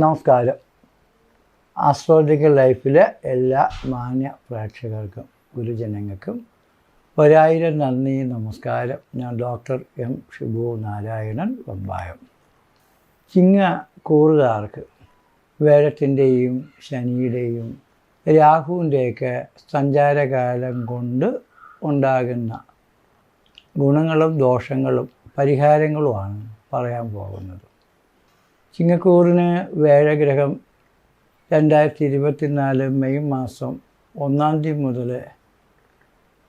നമസ്കാരം. ആസ്ട്രോളജിക്കൽ ലൈഫിലെ എല്ലാ മാന്യ പ്രേക്ഷകർക്കും ഗുരുജനങ്ങൾക്കും ഒരായിരം നന്ദി നമസ്കാരം. ഞാൻ ഡോക്ടർ എം ഷിബു നാരായണൻ വമ്പായം ചിങ്ങ കൂറുകാർക്ക് വേഴത്തിന്റെയും ശനിയുടെയും രാഹുവിന്റെയൊക്കെ സഞ്ചാരകാലം കൊണ്ട് ഉണ്ടാകുന്ന ഗുണങ്ങളും ദോഷങ്ങളും പരിഹാരങ്ങളുമാണ് പറയാൻ പോകുന്നത്. ചിങ്ങക്കൂറിന് വേഴഗ്രഹം രണ്ടായിരത്തി ഇരുപത്തിനാല് മെയ് മാസം ഒന്നാം തീയതി മുതൽ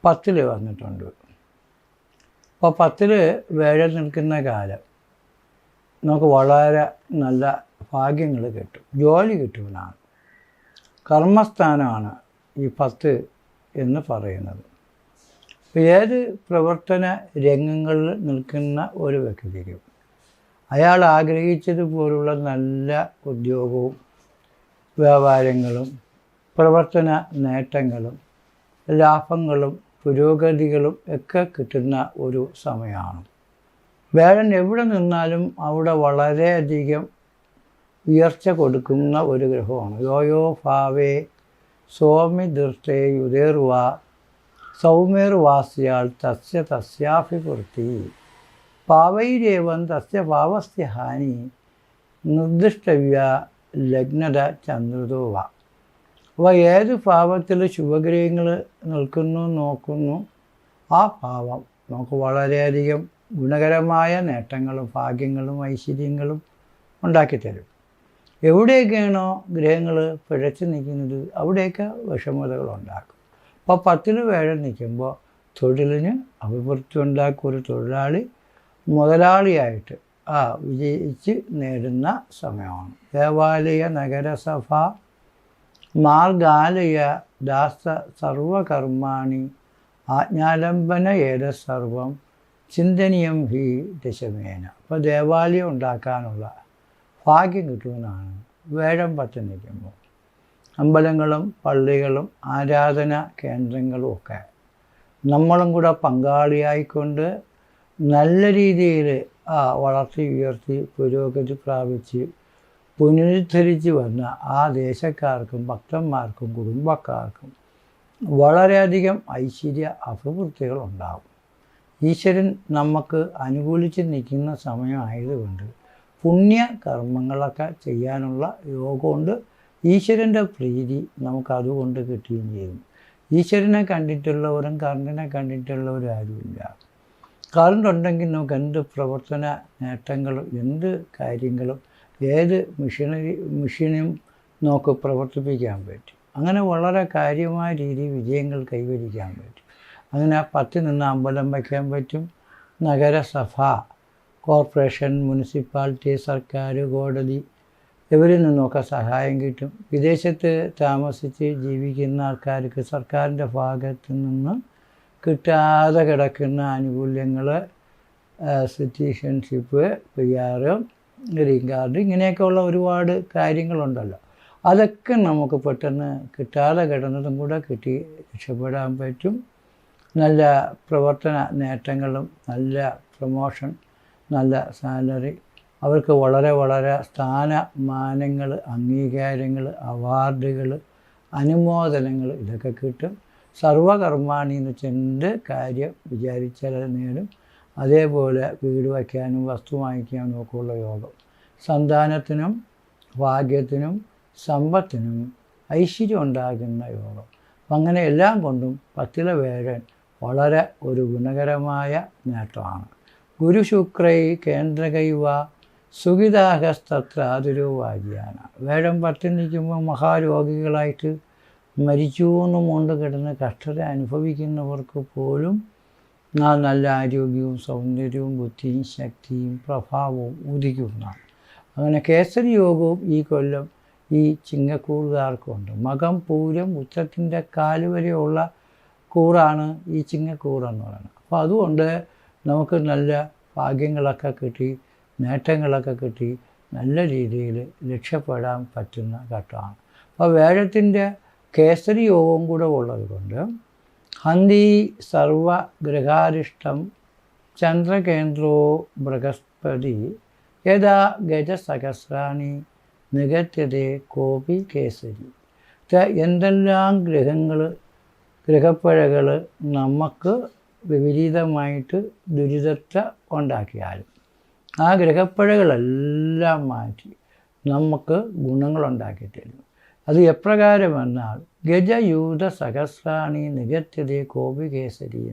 പത്തിൽ വന്നിട്ടുണ്ട്. അപ്പോൾ പത്തിൽ വേഴ നിൽക്കുന്ന കാലം നമുക്ക് വളരെ നല്ല ഭാഗ്യങ്ങൾ കിട്ടും. ജോലി കിട്ടുമെന്നാണ്. കർമ്മസ്ഥാനമാണ് ഈ പത്ത് എന്ന് പറയുന്നത്. ഏത് പ്രവർത്തന രംഗങ്ങളിൽ നിൽക്കുന്ന ഒരു വ്യക്തിക്കും അയാൾ ആഗ്രഹിച്ചതുപോലുള്ള നല്ല ഉദ്യോഗവും വ്യാപാരങ്ങളും പ്രവർത്തന നേട്ടങ്ങളും ലാഭങ്ങളും പുരോഗതികളും ഒക്കെ കിട്ടുന്ന ഒരു സമയമാണ്. വേഴൻ എവിടെ നിന്നാലും അവിടെ വളരെയധികം ഉയർച്ച കൊടുക്കുന്ന ഒരു ഗ്രഹമാണ്. യോയോ ഭാവേ സോമി ദൃഷ്ടേ യുതേർവ സൗമ്യർവാസ്യാൽ തസ്യ തസ്യാഭിവൃത്തി. പാവൈരേവം തസ്യ പാവസ്യ ഹാനി നിർദ്ദിഷ്ടവ്യ ലഗ്നത ചന്ദ്രതോ വ. അവ ഏത് ഭാവത്തിൽ ശുഭഗ്രഹങ്ങൾ നിൽക്കുന്നു നോക്കുന്നു ആ ഭാവം നമുക്ക് വളരെയധികം ഗുണകരമായ നേട്ടങ്ങളും ഭാഗ്യങ്ങളും ഐശ്വര്യങ്ങളും ഉണ്ടാക്കിത്തരും എവിടെയൊക്കെയാണോ ഗ്രഹങ്ങൾ പിഴച്ചു നിൽക്കുന്നത് അവിടെയൊക്കെ വിഷമതകൾ ഉണ്ടാക്കും. അപ്പോൾ പത്തിന് വേഴം നിൽക്കുമ്പോൾ തൊഴിലിന് അഭിവൃദ്ധി ഉണ്ടാക്കും ഒരു തൊഴിലാളി. മുതലാളിയായിട്ട് ആ വിജയിച്ച് നേടുന്ന സമയമാണ്. ദേവാലയ നഗരസഭ മാർഗാലയ ദാസ സർവകർമാണി ആജ്ഞാലംബന ഏത സർവം ചിന്തനീയം ഹി ദശമേന. അപ്പോൾ ദേവാലയം ഉണ്ടാക്കാനുള്ള ഭാഗ്യം കിട്ടുമെന്നാണ് വേഴം പത്ത് നിൽക്കുമ്പോൾ അമ്പലങ്ങളും പള്ളികളും ആരാധന കേന്ദ്രങ്ങളും ഒക്കെ നമ്മളും കൂടെ പങ്കാളിയായിക്കൊണ്ട് നല്ല രീതിയിൽ ആ വളർത്തി ഉയർത്തി പുരോഗതി പ്രാപിച്ച് പുനരുദ്ധരിച്ച് വന്ന ആ ദേശക്കാർക്കും ഭക്തന്മാർക്കും കുടുംബക്കാർക്കും വളരെയധികം ഐശ്വര്യ അഭിവൃദ്ധികൾ ഉണ്ടാകും. ഈശ്വരൻ നമുക്ക് അനുകൂലിച്ച് നിൽക്കുന്ന സമയമായതുകൊണ്ട് പുണ്യ കർമ്മങ്ങളൊക്കെ ചെയ്യാനുള്ള യോഗമുണ്ട്. ഈശ്വരന്റെ പ്രീതി നമുക്ക് അതുകൊണ്ട് കിട്ടുകയും ചെയ്യും. ഈശ്വരനെ കണ്ടിട്ടുള്ളവരും കറണ്ടിനെ കണ്ടിട്ടുള്ളവരും ആരുമില്ല. കറണ്ട് ഉണ്ടെങ്കിൽ നമുക്ക് എന്ത് പ്രവർത്തന നേട്ടങ്ങളും എന്ത് കാര്യങ്ങളും ഏത് മെഷീനറി മെഷീനും നമുക്ക് പ്രവർത്തിപ്പിക്കാൻ പറ്റും. അങ്ങനെ വളരെ കാര്യമായ രീതിയിൽ വിജയങ്ങൾ കൈവരിക്കാൻ പറ്റും. അങ്ങനെ പത്തിൽ നിന്ന് അമ്പലം വയ്ക്കാൻ പറ്റും. നഗരസഭ കോർപ്പറേഷൻ മുനിസിപ്പാലിറ്റി സർക്കാർ കോടതി ഇവരിൽ നിന്നൊക്കെ സഹായം കിട്ടും. വിദേശത്ത് താമസിച്ച് ജീവിക്കുന്ന ആൾക്കാർക്ക് സർക്കാരിന്റെ ഭാഗത്തു നിന്ന് കിട്ടാതെ കിടക്കുന്ന ആനുകൂല്യങ്ങൾ citizenship P R green card ഇങ്ങനെയൊക്കെയുള്ള ഒരുപാട് കാര്യങ്ങളുണ്ടല്ലോ. അതൊക്കെ നമുക്ക് പെട്ടെന്ന് കിട്ടാതെ കിടന്നതും കൂടെ കിട്ടി രക്ഷപ്പെടാൻ പറ്റും. നല്ല പ്രവർത്തന നേട്ടങ്ങളും നല്ല പ്രൊമോഷൻ നല്ല സാലറി. അവർക്ക് വളരെ വളരെ സ്ഥാനമാനങ്ങൾ അംഗീകാരങ്ങൾ അവാർഡുകൾ അനുമോദനങ്ങൾ ഇതൊക്കെ കിട്ടും. സർവകർമാണി എന്ന് വെച്ചാൽ കാര്യം വിചാരിച്ചാൽ നേടും. അതേപോലെ വീട് വയ്ക്കാനും വസ്തു വാങ്ങിക്കാനും ഒക്കെ ഉള്ള യോഗം. സന്താനത്തിനും ഭാഗ്യത്തിനും സമ്പത്തിനും ഐശ്വര്യം ഉണ്ടാകുന്ന യോഗം. അപ്പം അങ്ങനെ എല്ലാം കൊണ്ടും പത്തില വേഴൻ വളരെ ഒരു ഗുണകരമായ നേട്ടമാണ്. ഗുരു ശുക്രൈ കേന്ദ്രകൈവ സുഖിതാഹസ്തത്രാതുരു വാജിയാണ് വേഴം പത്തിൽ നിൽക്കുമ്പോൾ മഹാരോഗികളായിട്ട് മരിച്ചു എന്നും കൊണ്ട് കിടന്ന് കഷ്ടത അനുഭവിക്കുന്നവർക്ക് പോലും ആ നല്ല ആരോഗ്യവും സൗന്ദര്യവും ബുദ്ധിയും ശക്തിയും പ്രഭാവവും ഉദിക്കുന്നതാണ്. അങ്ങനെ കേസരി യോഗവും ഈ കൊല്ലം ഈ ചിങ്ങക്കൂറുകാർക്കുണ്ട്. മകം പൂരം ഉച്ചത്തിന്റെ കാൽ വരെയുള്ള കൂറാണ് ഈ ചിങ്ങക്കൂറെന്ന് പറയുന്നത്. അപ്പോൾ അതുകൊണ്ട് നമുക്ക് നല്ല ഭാഗ്യങ്ങളൊക്കെ കിട്ടി നേട്ടങ്ങളൊക്കെ കിട്ടി നല്ല രീതിയിൽ രക്ഷപ്പെടാൻ പറ്റുന്ന ഘട്ടമാണ്. അപ്പോൾ വേഴത്തിന്റെ കേസരി യോഗവും കൂടെ ഉള്ളത് കൊണ്ട് ഹന്തി സർവഗ്രഹാരിഷ്ടം ചന്ദ്രകേന്ദ്രോ ബൃഹസ്പതി യഥാ ഗജസഹസ്രാണി നികത്യതേ കോപി കേസരി. എന്തെല്ലാം ഗ്രഹങ്ങൾ ഗ്രഹപ്പഴകൾ നമുക്ക് വിപരീതമായിട്ട് ദുരിതത്തെ ഉണ്ടാക്കിയാലും ആ ഗ്രഹപ്പഴകളെല്ലാം മാറ്റി നമുക്ക് ഗുണങ്ങളുണ്ടാക്കി തരും. അത് എപ്രകാരമെന്നാൽ ഗജയൂത സഹസ്രാണി നികത്യതേ കോപികേസരി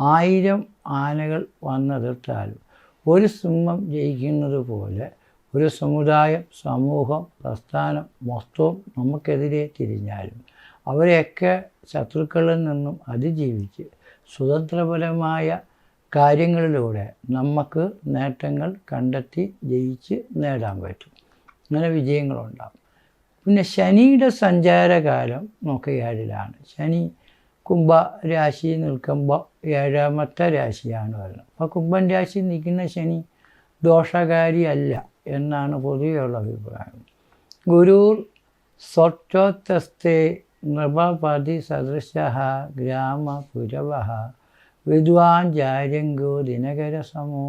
ആയിരം ആനകൾ വന്നെതിർത്താലും ഒരു സിംഹം ജയിക്കുന്നത് പോലെ ഒരു സമുദായം സമൂഹം പ്രസ്ഥാനം മൊത്തവും നമുക്കെതിരെ തിരിഞ്ഞാലും അവരെയൊക്കെ ശത്രുക്കളിൽ നിന്നും അതിജീവിച്ച് സ്വതന്ത്രപരമായ കാര്യങ്ങളിലൂടെ നമുക്ക് നേട്ടങ്ങൾ കണ്ടെത്തി ജയിച്ച് നേടാൻ പറ്റും. അങ്ങനെ വിജയങ്ങളുണ്ടാകും. പിന്നെ ശനിയുടെ സഞ്ചാരകാലം നമുക്ക് ഏഴിലാണ് ശനി കുംഭ രാശി നിൽക്കുമ്പോൾ ഏഴാമത്തെ രാശിയാണ് വരുന്നത്. അപ്പോൾ കുംഭൻ രാശി നിൽക്കുന്ന ശനി ദോഷകാരിയല്ല എന്നാണ് പൊതുവെയുള്ള അഭിപ്രായം. ഗുരുർ സ്വച്ഛോത്തസ്തേ നൃപതി സദൃശ ഗ്രാമ പുരവ വിദ്വാൻ ജാര്യങ്കോ ദിനകരസമോ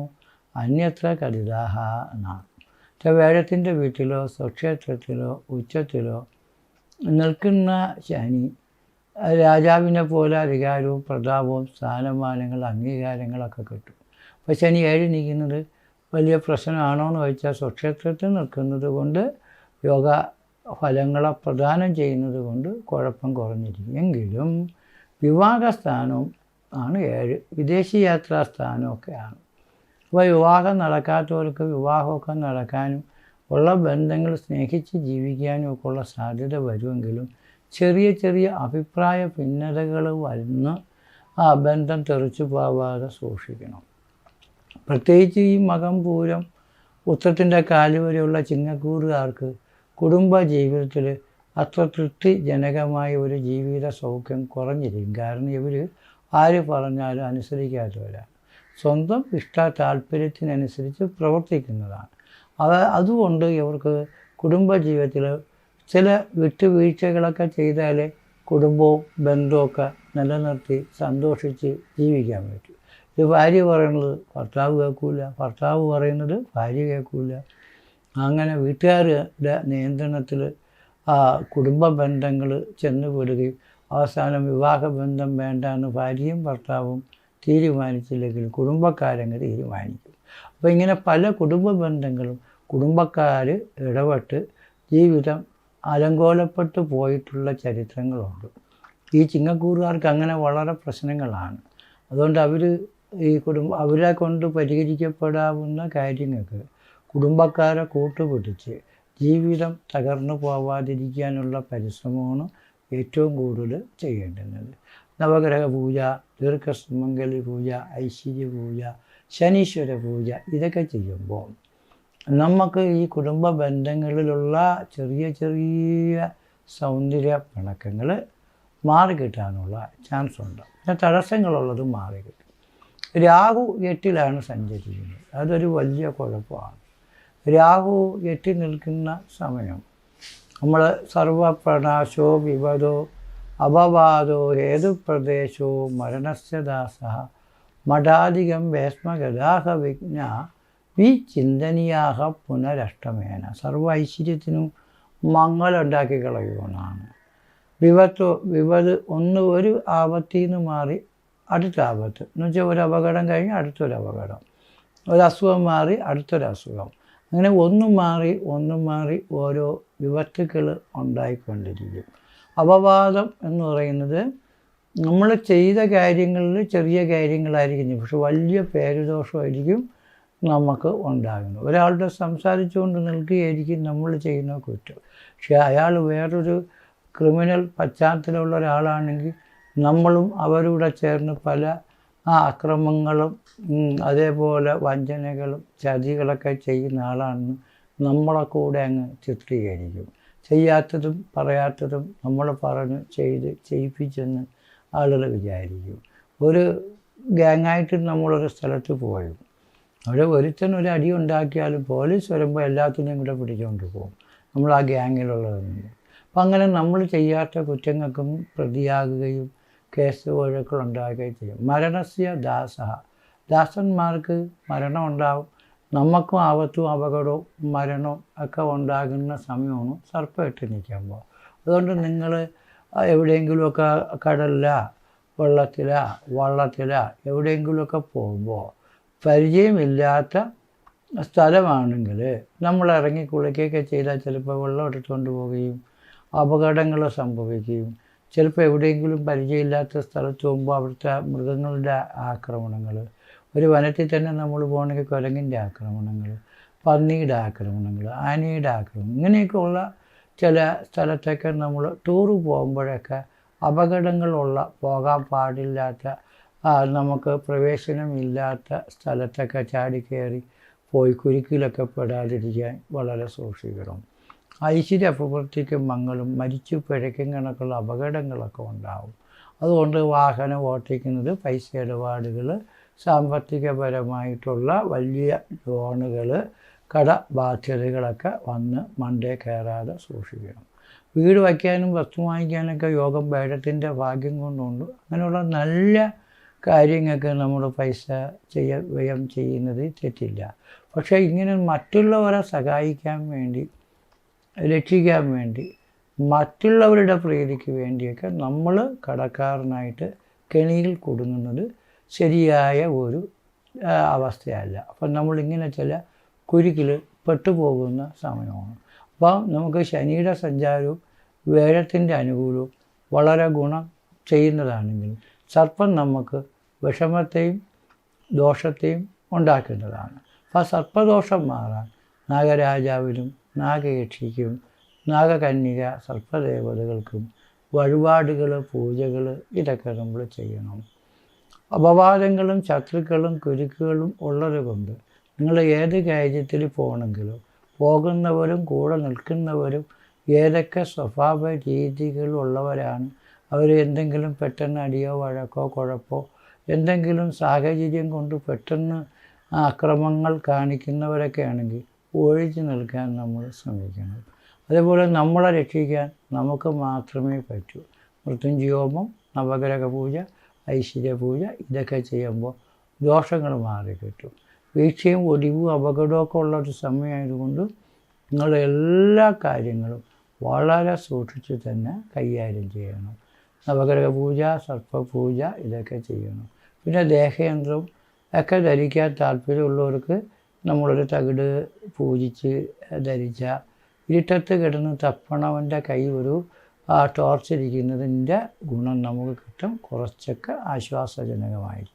അന്യത്ര കരുതാഹ എന്നാണ്. വേഴത്തിന്റെ വീട്ടിലോ സ്വക്ഷേത്രത്തിലോ ഉച്ചത്തിലോ നിൽക്കുന്ന ശനി രാജാവിനെ പോലെ അധികാരവും പ്രതാപവും സ്ഥാനമാനങ്ങൾ അംഗീകാരങ്ങളൊക്കെ കിട്ടും. അപ്പോൾ ശനി ഏഴ് നിൽക്കുന്നത് വലിയ പ്രശ്നമാണോ എന്ന് ചോദിച്ചാൽ സ്വക്ഷേത്രത്തിൽ നിൽക്കുന്നത് കൊണ്ട് യോഗ ഫലങ്ങളെ പ്രദാനം ചെയ്യുന്നത് കൊണ്ട് കുഴപ്പം കുറഞ്ഞിരിക്കും. എങ്കിലും വിവാഹസ്ഥാനവും ആണ് ഏഴ്. വിദേശ യാത്രാ സ്ഥാനമൊക്കെയാണ് അപ്പോൾ വിവാഹം നടക്കാത്തവർക്ക് വിവാഹമൊക്കെ നടക്കാനും ഉള്ള ബന്ധങ്ങൾ സ്നേഹിച്ച് ജീവിക്കാനും ഒക്കെ ഉള്ള സാധ്യത വരുമെങ്കിലും ചെറിയ ചെറിയ അഭിപ്രായ ഭിന്നതകൾ വന്ന് ആ ബന്ധം തെറിച്ചു പോവാതെ സൂക്ഷിക്കണം. പ്രത്യേകിച്ച് ഈ മകം പൂരം ഉത്രത്തിന്റെ കാൽ വരെയുള്ള ചിങ്ങക്കൂറുകാർക്ക് കുടുംബ ജീവിതത്തിൽ അത്ര തൃപ്തിജനകമായ ഒരു ജീവിത സൗഖ്യം കുറഞ്ഞിരിക്കും. കാരണം ഇവർ ആര് പറഞ്ഞാലും അനുസരിക്കാത്തവരാണ് സ്വന്തം ഇഷ്ട താല്പര്യത്തിനനുസരിച്ച് പ്രവർത്തിക്കുന്നതാണ്. അത് അതുകൊണ്ട് ഇവർക്ക് കുടുംബജീവിതത്തിൽ ചില വിട്ടുവീഴ്ചകളൊക്കെ ചെയ്താലേ കുടുംബവും ബന്ധമൊക്കെ നിലനിർത്തി സന്തോഷിച്ച് ജീവിക്കാൻ പറ്റും. ഇത് ഭാര്യ പറയുന്നത് ഭർത്താവ് കേൾക്കില്ല ഭർത്താവ് പറയുന്നത് ഭാര്യ കേൾക്കില്ല അങ്ങനെ വീട്ടുകാരുടെ നിയന്ത്രണത്തിൽ ആ കുടുംബ ബന്ധങ്ങൾ ചെന്നുപെടുകയും അവസാനം വിവാഹബന്ധം വേണ്ട എന്ന് ഭാര്യയും ഭർത്താവും തീരുമാനിച്ചില്ലെങ്കിൽ കുടുംബക്കാരങ്ങ് തീരുമാനിക്കും. അപ്പോൾ ഇങ്ങനെ പല കുടുംബ ബന്ധങ്ങളും കുടുംബക്കാർ ഇടപെട്ട് ജീവിതം അലങ്കോലപ്പെട്ടു പോയിട്ടുള്ള ചരിത്രങ്ങളുണ്ട്. ഈ ചിങ്ങക്കൂറുകാർക്ക് അങ്ങനെ വളരെ പ്രശ്നങ്ങളാണ്. അതുകൊണ്ട് അവർ ഈ കുടുംബ അവരെ കൊണ്ട് പരിഹരിക്കപ്പെടാവുന്ന കാര്യങ്ങൾക്ക് കുടുംബക്കാരെ കൂട്ടുപിടിച്ച് ജീവിതം തകർന്നു പോവാതിരിക്കാനുള്ള പരിശ്രമമാണ് ഏറ്റവും കൂടുതൽ ചെയ്യേണ്ടുന്നത്. നവഗ്രഹ പൂജ ദീർഘസുമംഗലി പൂജ ഐശ്വര്യ പൂജ ശനീശ്വര പൂജ ഇതൊക്കെ ചെയ്യുമ്പോൾ നമുക്ക് ഈ കുടുംബ ബന്ധങ്ങളിലുള്ള ചെറിയ ചെറിയ സൗന്ദര്യ പിണക്കങ്ങൾ മാറിക്കിട്ടാനുള്ള ചാൻസ് ഉണ്ട്. പിന്നെ തടസ്സങ്ങളുള്ളത് മാറിക്കിട്ടും രാഹു എട്ടിലാണ് സഞ്ചരിക്കുന്നത്. അതൊരു വലിയ കുഴപ്പമാണ്. രാഹു എട്ടി നിൽക്കുന്ന സമയം നമ്മൾ സർവപ്രണാശോ വിപദോ അപവാദോ ഹേതുപ്രദേശോ മരണസ്യദാസ മഠാധികം വേഷ്മഗതാഹ വിജ്ഞ വി ചിന്തനീയാഹ പുനരഷ്ടമേന. സർവ ഐശ്വര്യത്തിനും മങ്ങളുണ്ടാക്കി കളയുവാണ് വിപത്ത് വിപത് ഒന്ന് ഒരു ആപത്തിൽ നിന്ന് മാറി അടുത്ത ആപത്ത്. എന്ന് വെച്ചാൽ ഒരു അപകടം കഴിഞ്ഞ് അടുത്തൊരു അപകടം. ഒരു അസുഖം മാറി അടുത്തൊരു അസുഖം. അങ്ങനെ ഒന്നും മാറി ഒന്നും മാറി ഓരോ വിപത്തുക്കൾ ഉണ്ടായിക്കൊണ്ടിരിക്കും. അപവാദം എന്ന് പറയുന്നത് നമ്മൾ ചെയ്ത കാര്യങ്ങളിൽ ചെറിയ കാര്യങ്ങളായിരിക്കും പക്ഷെ വലിയ പേരുദോഷമായിരിക്കും നമുക്ക് ഉണ്ടാകുന്നത്. ഒരാളുടെ സംസാരിച്ചുകൊണ്ട് നിൽക്കുകയായിരിക്കും നമ്മൾ ചെയ്യുന്ന കുറ്റം. പക്ഷേ അയാൾ വേറൊരു ക്രിമിനൽ പശ്ചാത്തലമുള്ള ഒരാളാണെങ്കിൽ നമ്മളും അവരൂടെ ചേർന്ന് പല അക്രമങ്ങളും അതേപോലെ വഞ്ചനകളും ചതികളൊക്കെ ചെയ്യുന്ന ആളാണെന്ന് നമ്മളെ കൂടെ അങ്ങ് ചിത്രീകരിക്കും. ചെയ്യാത്തതും പറയാത്തതും നമ്മൾ പറഞ്ഞ് ചെയ്ത് ചെയ്യിപ്പിച്ചെന്ന് ആളുകൾ വിചാരിക്കും. ഒരു ഗ്യാങ്ങായിട്ട് നമ്മളൊരു സ്ഥലത്ത് പോയും. അവിടെ ഒരുത്തൻ ഒരു അടി ഉണ്ടാക്കിയാലും പോലീസ് വരുമ്പോൾ എല്ലാത്തിനെയും കൂടെ പിടിച്ചുകൊണ്ട് പോകും. നമ്മൾ ആ ഗ്യാങ്ങിലുള്ളതെന്ന് അപ്പം അങ്ങനെ നമ്മൾ ചെയ്യാത്ത കുറ്റങ്ങൾക്കും പ്രതിയാകുകയും കേസ് വഴക്കുകൾ ഉണ്ടാകുകയും ചെയ്യും. മരണസ്യ ദാസ ദാസന്മാർക്ക് മരണം ഉണ്ടാവും നമുക്കും ആപത്തും അപകടവും മരണവും ഒക്കെ ഉണ്ടാകുന്ന സമയമാണ് സർപ്പം ഇട്ട് നിൽക്കുമ്പോൾ. അതുകൊണ്ട് നിങ്ങൾ എവിടെയെങ്കിലുമൊക്കെ കടലില വെള്ളത്തില വള്ളത്തില എവിടെയെങ്കിലുമൊക്കെ പോകുമ്പോൾ പരിചയമില്ലാത്ത സ്ഥലമാണെങ്കിൽ നമ്മൾ ഇറങ്ങി കുളിക്കുകയൊക്കെ ചെയ്താൽ ചിലപ്പോൾ വെള്ളം എടുത്തുകൊണ്ട് പോവുകയും അപകടങ്ങൾ സംഭവിക്കുകയും ചിലപ്പോൾ എവിടെയെങ്കിലും പരിചയമില്ലാത്ത സ്ഥലത്ത് പോകുമ്പോൾ അവിടുത്തെ മൃഗങ്ങളുടെ ആക്രമണങ്ങൾ ഒരു വനത്തിൽ തന്നെ നമ്മൾ പോകണമെങ്കിൽ കുരങ്ങിന്റെ ആക്രമണങ്ങൾ പന്നിയുടെ ആക്രമണങ്ങൾ ആനയുടെ ആക്രമണം ഇങ്ങനെയൊക്കെയുള്ള ചില സ്ഥലത്തൊക്കെ നമ്മൾ ടൂറ് പോകുമ്പോഴൊക്കെ അപകടങ്ങളുള്ള പോകാൻ പാടില്ലാത്ത നമുക്ക് പ്രവേശനമില്ലാത്ത സ്ഥലത്തൊക്കെ ചാടിക്കയറി പോയി കുരുക്കിലൊക്കെ പെടാതിരിക്കാൻ വളരെ സൂക്ഷിക്കണം. ഐശ്വര്യ അപവൃത്തിക്കും മങ്ങളും മരിച്ചു പിഴയ്ക്കും കണക്കുള്ള അപകടങ്ങളൊക്കെ ഉണ്ടാവും. അതുകൊണ്ട് വാഹനം ഓട്ടിക്കുന്നത് പൈസ ഇടപാടുകൾ സാമ്പത്തികപരമായിട്ടുള്ള വലിയ ലോണുകൾ കട ബാധ്യതകളൊക്കെ വന്ന് മണ്ടേ കയറാതെ സൂക്ഷിക്കണം. വീട് വയ്ക്കാനും വസ്തു വാങ്ങിക്കാനൊക്കെ യോഗം വേടത്തിന്റെ ഭാഗ്യം കൊണ്ടുണ്ട്. അങ്ങനെയുള്ള നല്ല കാര്യങ്ങൾക്ക് നമ്മൾ പൈസ ചെയ്യ വ്യയം ചെയ്യുന്നത് തെറ്റില്ല. പക്ഷേ ഇങ്ങനെ മറ്റുള്ളവരെ സഹായിക്കാൻ വേണ്ടി രക്ഷിക്കാൻ വേണ്ടി മറ്റുള്ളവരുടെ പ്രീതിക്ക് വേണ്ടിയൊക്കെ നമ്മൾ കടക്കാരനായിട്ട് കെണിയിൽ കൊടുങ്ങുന്നത് ശരിയായ ഒരു അവസ്ഥയല്ല. അപ്പം നമ്മളിങ്ങനെ ചില കുരുക്കിൽ പെട്ടുപോകുന്ന സമയമാണ്. അപ്പം നമുക്ക് ശനിയുടെ സഞ്ചാരവും വേഴത്തിന്റെ അനുകൂലവും വളരെ ഗുണം ചെയ്യുന്നതാണെങ്കിൽ സർപ്പം നമുക്ക് വിഷമത്തെയും ദോഷത്തെയും ഉണ്ടാക്കുന്നതാണ്. അപ്പോൾ സർപ്പദോഷം മാറാൻ നാഗരാജാവിനും നാഗയക്ഷിക്കും നാഗകന്യക സർപ്പദേവതകൾക്കും വഴിപാടുകൾ പൂജകൾ ഇതൊക്കെ നമ്മൾ ചെയ്യണം. അപവാദങ്ങളും ശത്രുക്കളും കുരുക്കുകളും ഉള്ളത് കൊണ്ട് നിങ്ങൾ ഏത് കാര്യത്തിൽ പോകണമെങ്കിലും പോകുന്നവരും കൂടെ നിൽക്കുന്നവരും ഏതൊക്കെ സ്വഭാവ രീതികളുള്ളവരാണ് അവർ എന്തെങ്കിലും പെട്ടെന്ന് അടിയോ വഴക്കോ കുഴപ്പോ എന്തെങ്കിലും സാഹചര്യം കൊണ്ട് പെട്ടെന്ന് അക്രമങ്ങൾ കാണിക്കുന്നവരൊക്കെ ആണെങ്കിൽ ഒഴിച്ചു നിൽക്കാൻ നമ്മൾ ശ്രമിക്കണം. അതേപോലെ നമ്മളെ രക്ഷിക്കാൻ നമുക്ക് മാത്രമേ പറ്റൂ. മൃത്യുഞ്ജയോമം നവഗ്രഹ പൂജ ഐശ്വര്യ പൂജ ഇതൊക്കെ ചെയ്യുമ്പോൾ ദോഷങ്ങൾ മാറി കിട്ടും. വീഴ്ചയും ഒടിവും അപകടമൊക്കെ ഉള്ള ഒരു സമയമായതുകൊണ്ട് നിങ്ങളുടെ എല്ലാ കാര്യങ്ങളും വളരെ സൂക്ഷിച്ച് തന്നെ കൈകാര്യം ചെയ്യണം. നവഗ്രഹ പൂജ സർപ്പപൂജ ഇതൊക്കെ ചെയ്യണം. പിന്നെ ദേഹയന്ത്രം ഒക്കെ ധരിക്കാൻ താല്പര്യമുള്ളവർക്ക് നമ്മളൊരു തകിട് പൂജിച്ച് ധരിച്ച ഇരുട്ടത്ത് കിടന്ന് തപ്പണവന്റെ കൈ ഒരു ആ ടോർച്ച് ഇരിക്കുന്നതിന്റെ ഗുണം നമുക്ക് കിട്ടും. കുറച്ചൊക്കെ ആശ്വാസജനകമായിരിക്കും.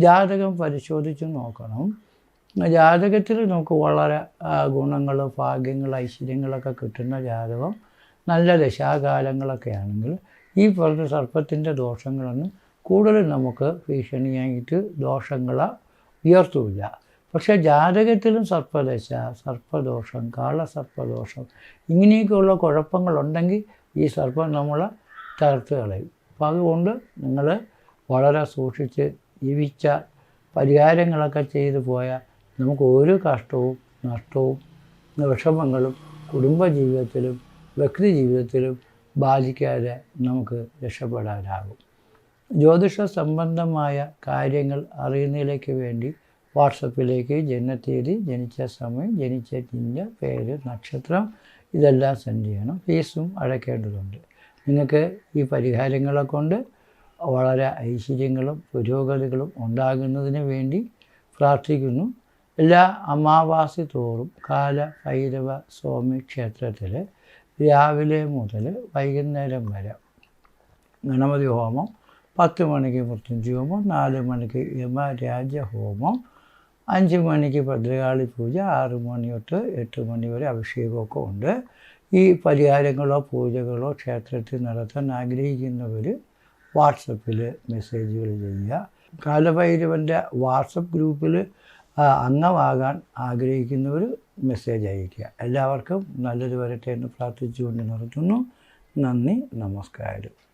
ജാതകം പരിശോധിച്ച് നോക്കണം. ജാതകത്തിൽ നമുക്ക് വളരെ ഗുണങ്ങൾ ഭാഗ്യങ്ങൾ ഐശ്വര്യങ്ങളൊക്കെ കിട്ടുന്ന ജാതകം നല്ല ദശാകാലങ്ങളൊക്കെ ആണെങ്കിൽ ഈ പറഞ്ഞ സർപ്പത്തിന്റെ ദോഷങ്ങളൊന്നും കൂടുതൽ നമുക്ക് ഭീഷണിയായിട്ട് ദോഷങ്ങളെ ഉയർത്തുമില്ല പക്ഷേ ജാതകത്തിലും സർപ്പദശ സർപ്പദോഷം കാളസർപ്പദോഷം ഇങ്ങനെയൊക്കെയുള്ള കുഴപ്പങ്ങളുണ്ടെങ്കിൽ ഈ സർപ്പം നമ്മളെ തകർത്ത് കളയും. അപ്പം അതുകൊണ്ട് നിങ്ങൾ വളരെ സൂക്ഷിച്ച് ജീവിച്ച പരിഹാരങ്ങളൊക്കെ ചെയ്തു പോയാൽ നമുക്ക് ഒരു കഷ്ടവും നഷ്ടവും വിഷമങ്ങളും കുടുംബജീവിതത്തിലും വ്യക്തി ജീവിതത്തിലും ബാധിക്കാതെ നമുക്ക് രക്ഷപ്പെടാനാകും. ജ്യോതിഷ സംബന്ധമായ കാര്യങ്ങൾ അറിയുന്നതിലേക്ക് വേണ്ടി വാട്സപ്പിലേക്ക് ജനനത്തീയതി ജനിച്ച സമയം ജനിച്ച ചിഹ്ന പേര് നക്ഷത്രം ഇതെല്ലാം സെൻഡ് ചെയ്യണം. ഫീസും അടയ്ക്കേണ്ടതുണ്ട്. നിങ്ങൾക്ക് ഈ പരിഹാരങ്ങളെ കൊണ്ട് വളരെ ഐശ്വര്യങ്ങളും പുരോഗതികളും ഉണ്ടാകുന്നതിന് വേണ്ടി പ്രാർത്ഥിക്കുന്നു. എല്ലാ അമാവാസി തോറും കാല ഭൈരവ സ്വാമി ക്ഷേത്രത്തിൽ രാവിലെ മുതൽ വൈകുന്നേരം വരെ ഗണപതി ഹോമം പത്ത് മണിക്ക് മൃത്യുഞ്ജയ ഹോമം നാല് മണിക്ക് യമരാജ ഹോമം അഞ്ച് മണിക്ക് ഭദ്രകാളി പൂജ ആറ് മണി തൊട്ട് എട്ട് മണി വരെ അഭിഷേകമൊക്കെ ഉണ്ട്. ഈ പരിഹാരങ്ങളോ പൂജകളോ ക്ഷേത്രത്തിൽ നടത്താൻ ആഗ്രഹിക്കുന്നവർ വാട്സപ്പിൽ മെസ്സേജുകൾ ചെയ്യുക. കാലഭൈരവന്റെ വാട്സപ്പ് ഗ്രൂപ്പിൽ അംഗമാകാൻ ആഗ്രഹിക്കുന്നവർ മെസ്സേജ് അയയ്ക്കുക. എല്ലാവർക്കും നല്ലത് വരട്ടെ എന്ന് പ്രാർത്ഥിച്ചുകൊണ്ട് നിർത്തുന്നു. നന്ദി നമസ്കാരം.